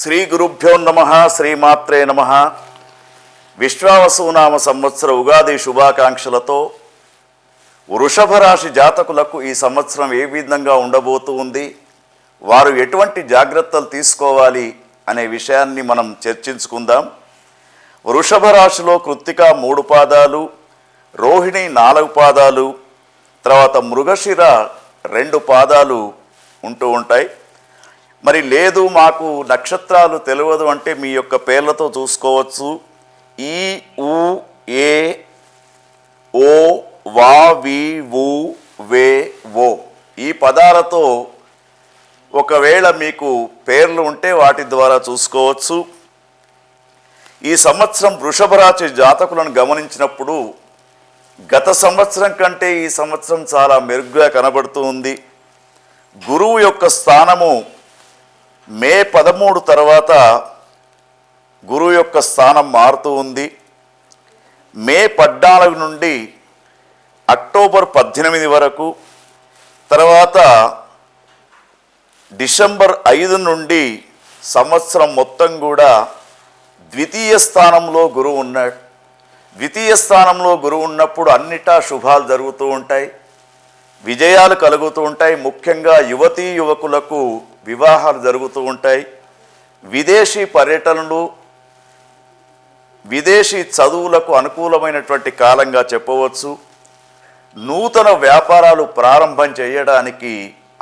శ్రీ గురుభ్యో నమ శ్రీమాత్రే నమ. విశ్వావసునామ సంవత్సర ఉగాది శుభాకాంక్షలతో వృషభ రాశి జాతకులకు ఈ సంవత్సరం ఏ విధంగా ఉండబోతూ ఉంది వారు ఎటువంటి జాగ్రత్తలు తీసుకోవాలి అనే విషయాన్ని మనం చర్చించుకుందాం. వృషభ రాశిలో కృత్తిక మూడు పాదాలు రోహిణి నాలుగు పాదాలు తర్వాత మృగశిర రెండు పాదాలు ఉంటూ ఉంటాయి. మరి లేదు మాకు నక్షత్రాలు తెలియదు అంటే మీ యొక్క పేర్లతో చూసుకోవచ్చు. ఈ ఉ ఏ ఓ వా వి వు వే ఓ ఈ పదాలతో ఒకవేళ మీకు పేర్లు ఉంటే వాటి ద్వారా చూసుకోవచ్చు. ఈ సంవత్సరం వృషభరాశి జాతకులను గమనించినప్పుడు గత సంవత్సరం కంటే ఈ సంవత్సరం చాలా మెరుగ్గా కనబడుతూ ఉంది. గురువు యొక్క స్థానము మే పదమూడు తర్వాత గురువు యొక్క స్థానం మారుతూ ఉంది. మే పద్నాలుగు నుండి అక్టోబర్ పద్దెనిమిది వరకు తర్వాత డిసెంబర్ ఐదు నుండి సంవత్సరం మొత్తం కూడా ద్వితీయ స్థానంలో గురువు ఉన్నాడు ద్వితీయ స్థానంలో గురువు ఉన్నప్పుడు అన్నిటా శుభాలు జరుగుతూ ఉంటాయి. విజయాలు కలుగుతూ ఉంటాయి. ముఖ్యంగా యువతీ యువకులకు వివాహాలు జరుగుతూ ఉంటాయి. విదేశీ పర్యటనలు విదేశీ చదువులకు అనుకూలమైనటువంటి కాలంగా చెప్పవచ్చు. నూతన వ్యాపారాలు ప్రారంభం చేయడానికి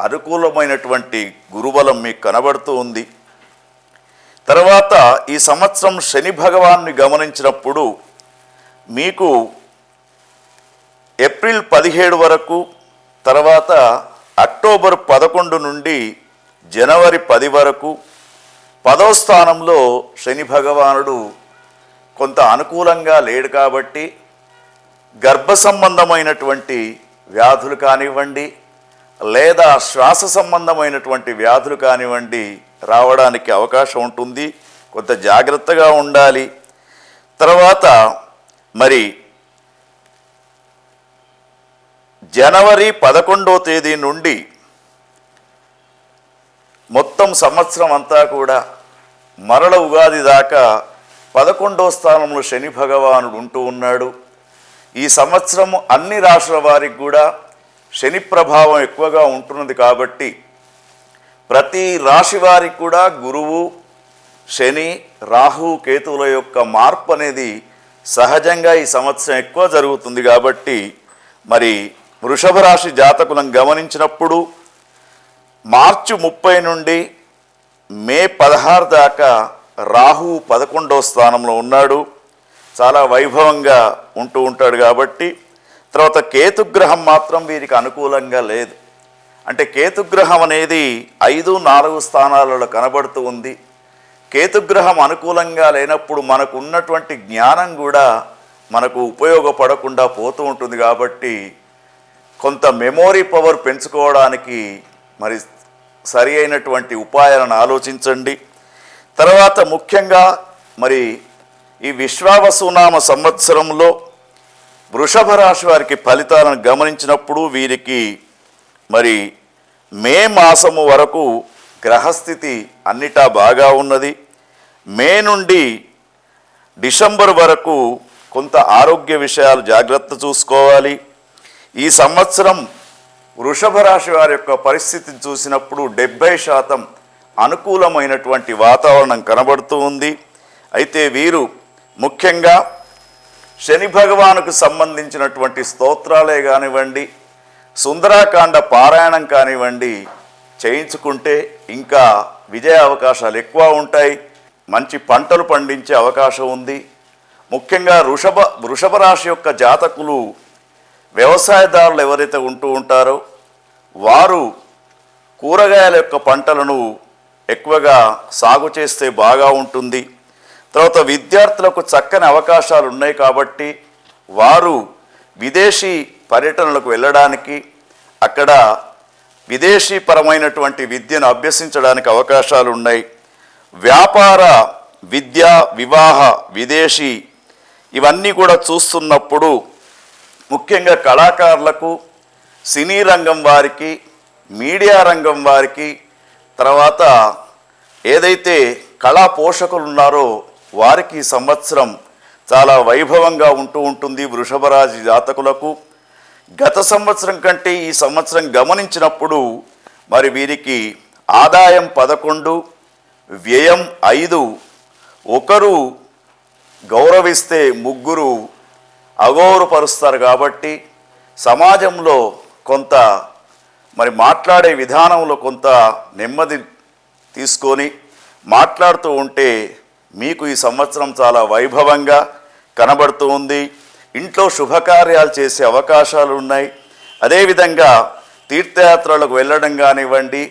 అనుకూలమైనటువంటి గురుబలం మీకు కనబడుతూ ఉంది. తర్వాత ఈ సంవత్సరం శని భగవాన్ని గమనించినప్పుడు మీకు ఏప్రిల్ పదిహేడు వరకు తర్వాత అక్టోబర్ పదకొండు నుండి జనవరి పది వరకు పదో స్థానంలో శని భగవానుడు కొంత అనుకూలంగా లేడు కాబట్టి గర్భ సంబంధమైనటువంటి వ్యాధులు కానివ్వండి లేదా శ్వాస సంబంధమైనటువంటి వ్యాధులు కానివ్వండి రావడానికి అవకాశం ఉంటుంది. కొంత జాగ్రత్తగా ఉండాలి. తర్వాత మరి జనవరి పదకొండో తేదీ నుండి మొత్తం సంవత్సరం అంతా కూడా మరల ఉగాది దాకా పదకొండో స్థానంలో శని భగవానుడు ఉంటూ ఉన్నాడు. ఈ సంవత్సరం అన్ని రాష్ట్రాల వారికి కూడా శని ప్రభావం ఎక్కువగా ఉంటున్నది కాబట్టి ప్రతి రాశి వారికి కూడా గురువు శని రాహు కేతువుల యొక్క మార్పు అనేది సహజంగా ఈ సంవత్సరం ఎక్కువ జరుగుతుంది కాబట్టి మరి వృషభ రాశి జాతకులను గమనించినప్పుడు మార్చి ముప్పై నుండి మే పదహారు దాకా రాహు పదకొండవ స్థానంలో ఉన్నాడు. చాలా వైభవంగా ఉంటూ ఉంటాడు కాబట్టి తర్వాత కేతుగ్రహం మాత్రం వీరికి అనుకూలంగా లేదు. అంటే కేతుగ్రహం అనేది ఐదు నాలుగు స్థానాలలో కనబడుతూ ఉంది. కేతుగ్రహం అనుకూలంగా లేనప్పుడు మనకు ఉన్నటువంటి జ్ఞానం కూడా మనకు ఉపయోగపడకుండా పోతూ ఉంటుంది కాబట్టి కొంత మెమోరీ పవర్ పెంచుకోవడానికి మరి సరి అయినటువంటి ఉపాయాలను ఆలోచించండి. తర్వాత ముఖ్యంగా మరి ఈ విశ్వావసునామ సంవత్సరంలో వృషభ రాశి వారికి ఫలితాలను గమనించినప్పుడు వీరికి మరి మే మాసము వరకు గ్రహస్థితి అన్నిటా బాగా ఉన్నది. మే నుండి డిసెంబర్ వరకు కొంత ఆరోగ్య విషయాలు జాగ్రత్త చూసుకోవాలి. ఈ సంవత్సరం వృషభ రాశి వారి యొక్క పరిస్థితిని చూసినప్పుడు డెబ్భై శాతం అనుకూలమైనటువంటి వాతావరణం కనబడుతూ ఉంది. అయితే వీరు ముఖ్యంగా శని భగవానుకు సంబంధించినటువంటి స్తోత్రాలే కానివ్వండి సుందరాకాండ పారాయణం కానివ్వండి చేయించుకుంటే ఇంకా విజయ అవకాశాలు ఎక్కువ ఉంటాయి. మంచి పంటలు పండించే అవకాశం ఉంది. ముఖ్యంగా వృషభ వృషభ రాశి యొక్క జాతకులు వ్యవసాయదారులు ఎవరైతే ఉంటూ ఉంటారో వారు కూరగాయల యొక్క పంటలను ఎక్కువగా సాగు చేస్తే బాగా ఉంటుంది. తర్వాత విద్యార్థులకు చక్కని అవకాశాలు ఉన్నాయి కాబట్టి వారు విదేశీ పర్యటనలకు వెళ్ళడానికి అక్కడ విదేశీ పరమైనటువంటి విద్యను అభ్యసించడానికి అవకాశాలు ఉన్నాయి. వ్యాపార విద్య వివాహ విదేశీ ఇవన్నీ కూడా చూస్తున్నప్పుడు ముఖ్యంగా కళాకారులకు సినీ రంగం వారికి మీడియా రంగం వారికి తర్వాత ఏదైతే కళా పోషకులు ఉన్నారో వారికి సంవత్సరం చాలా వైభవంగా ఉంటూ ఉంటుంది వృషభరాజు జాతకులకు. గత సంవత్సరం కంటే ఈ సంవత్సరం గమనించినప్పుడు మరి వీరికి ఆదాయం పదకొండు వ్యయం ఐదు. ఒకరు గౌరవిస్తే ముగ్గురు అగౌరవపరుస్తారు కాబట్టి సమాజంలో కొంత మరి మాట్లాడే విధానంలో కొంత నెమ్మది తీసుకొని మాట్లాడుతూ ఉంటే మీకు ఈ సంవత్సరం చాలా వైభవంగా కనబడుతూ ఉంది. ఇంట్లో శుభకార్యాలు చేసే అవకాశాలు ఉన్నాయి. అదేవిధంగా తీర్థయాత్రలకు వెళ్ళడం కానివ్వండి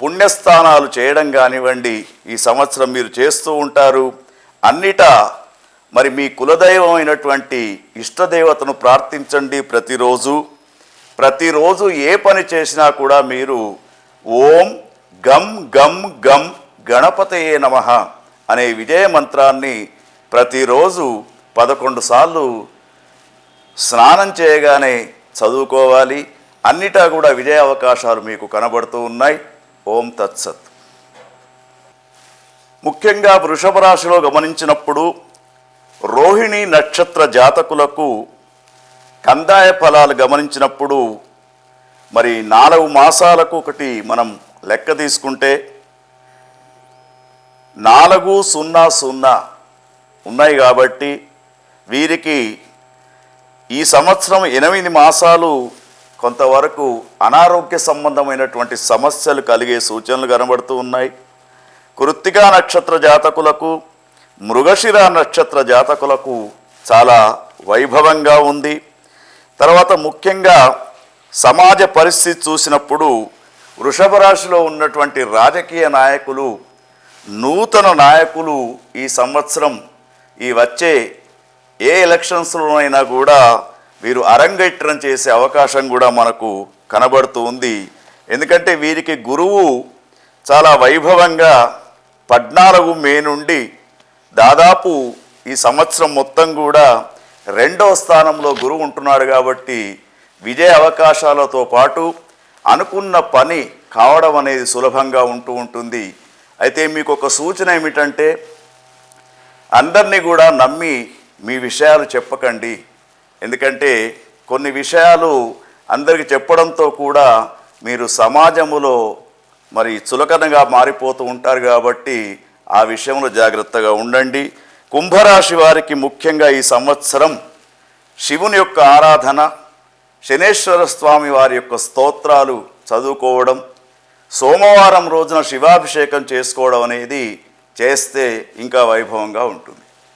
పుణ్యస్థానాలు చేయడం కానివ్వండి ఈ సంవత్సరం మీరు చేస్తూ ఉంటారు. అన్నిటా మరి మీ కులదైవం అయినటువంటి ఇష్టదేవతను ప్రార్థించండి ప్రతిరోజు. ప్రతిరోజు ఏ పని చేసినా కూడా మీరు ఓం గం గం గం గణపతయే నమ అనే విజయ మంత్రాన్ని ప్రతిరోజు పదకొండు సార్లు స్నానం చేయగానే చదువుకోవాలి. అన్నిటా కూడా విజయ అవకాశాలు మీకు కనబడుతూ ఉన్నాయి. ఓం తత్సత్. ముఖ్యంగా వృషభ రాశిలో గమనించినప్పుడు రోహిణి నక్షత్ర జాతకులకు కందాయ ఫలాలు గమనించినప్పుడు మరి నాలుగు మాసాలకు ఒకటి మనం లెక్క తీసుకుంటే నాలుగు సున్నా సున్నా ఉన్నాయి కాబట్టి వీరికి ఈ సంవత్సరం ఎనిమిది మాసాలు కొంతవరకు అనారోగ్య సంబంధమైనటువంటి సమస్యలు కలిగే సూచనలు కనబడుతూ ఉన్నాయి. కృత్తికా నక్షత్ర జాతకులకు మృగశిర నక్షత్ర జాతకులకు చాలా వైభవంగా ఉంది. తర్వాత ముఖ్యంగా సమాజ పరిస్థితి చూసినప్పుడు వృషభ రాశిలో ఉన్నటువంటి రాజకీయ నాయకులు నూతన నాయకులు ఈ సంవత్సరం ఈ వచ్చే ఏ ఎలక్షన్స్లోనైనా కూడా వీరు అరంగేట్రం చేసే అవకాశం కూడా మనకు కనబడుతూ ఉంది. ఎందుకంటే వీరికి గురువు చాలా వైభవంగా పద్నాలుగు మే నుండి దాదాపు ఈ సంవత్సరం మొత్తం కూడా రెండవ స్థానంలో గురువు ఉంటున్నాడు కాబట్టి విజయ అవకాశాలతో పాటు అనుకున్న పని కావడం అనేది సులభంగా ఉంటూ ఉంటుంది. అయితే మీకు ఒక సూచన ఏమిటంటే అందరినీ కూడా నమ్మి మీ విషయాలు చెప్పకండి. ఎందుకంటే కొన్ని విషయాలు అందరికి చెప్పడంతో కూడా మీరు సమాజములో మరి చులకనగా మారిపోతూ ఉంటారు కాబట్టి ఆ విషయంలో జాగ్రత్తగా ఉండండి. కుంభరాశి వారికి ముఖ్యంగా ఈ సంవత్సరం శివుని యొక్క ఆరాధన శనేశ్వర స్వామి వారి యొక్క స్తోత్రాలు చదువుకోవడం సోమవారం రోజున శివాభిషేకం చేసుకోవడం అనేది చేస్తే ఇంకా వైభవంగా ఉంటుంది.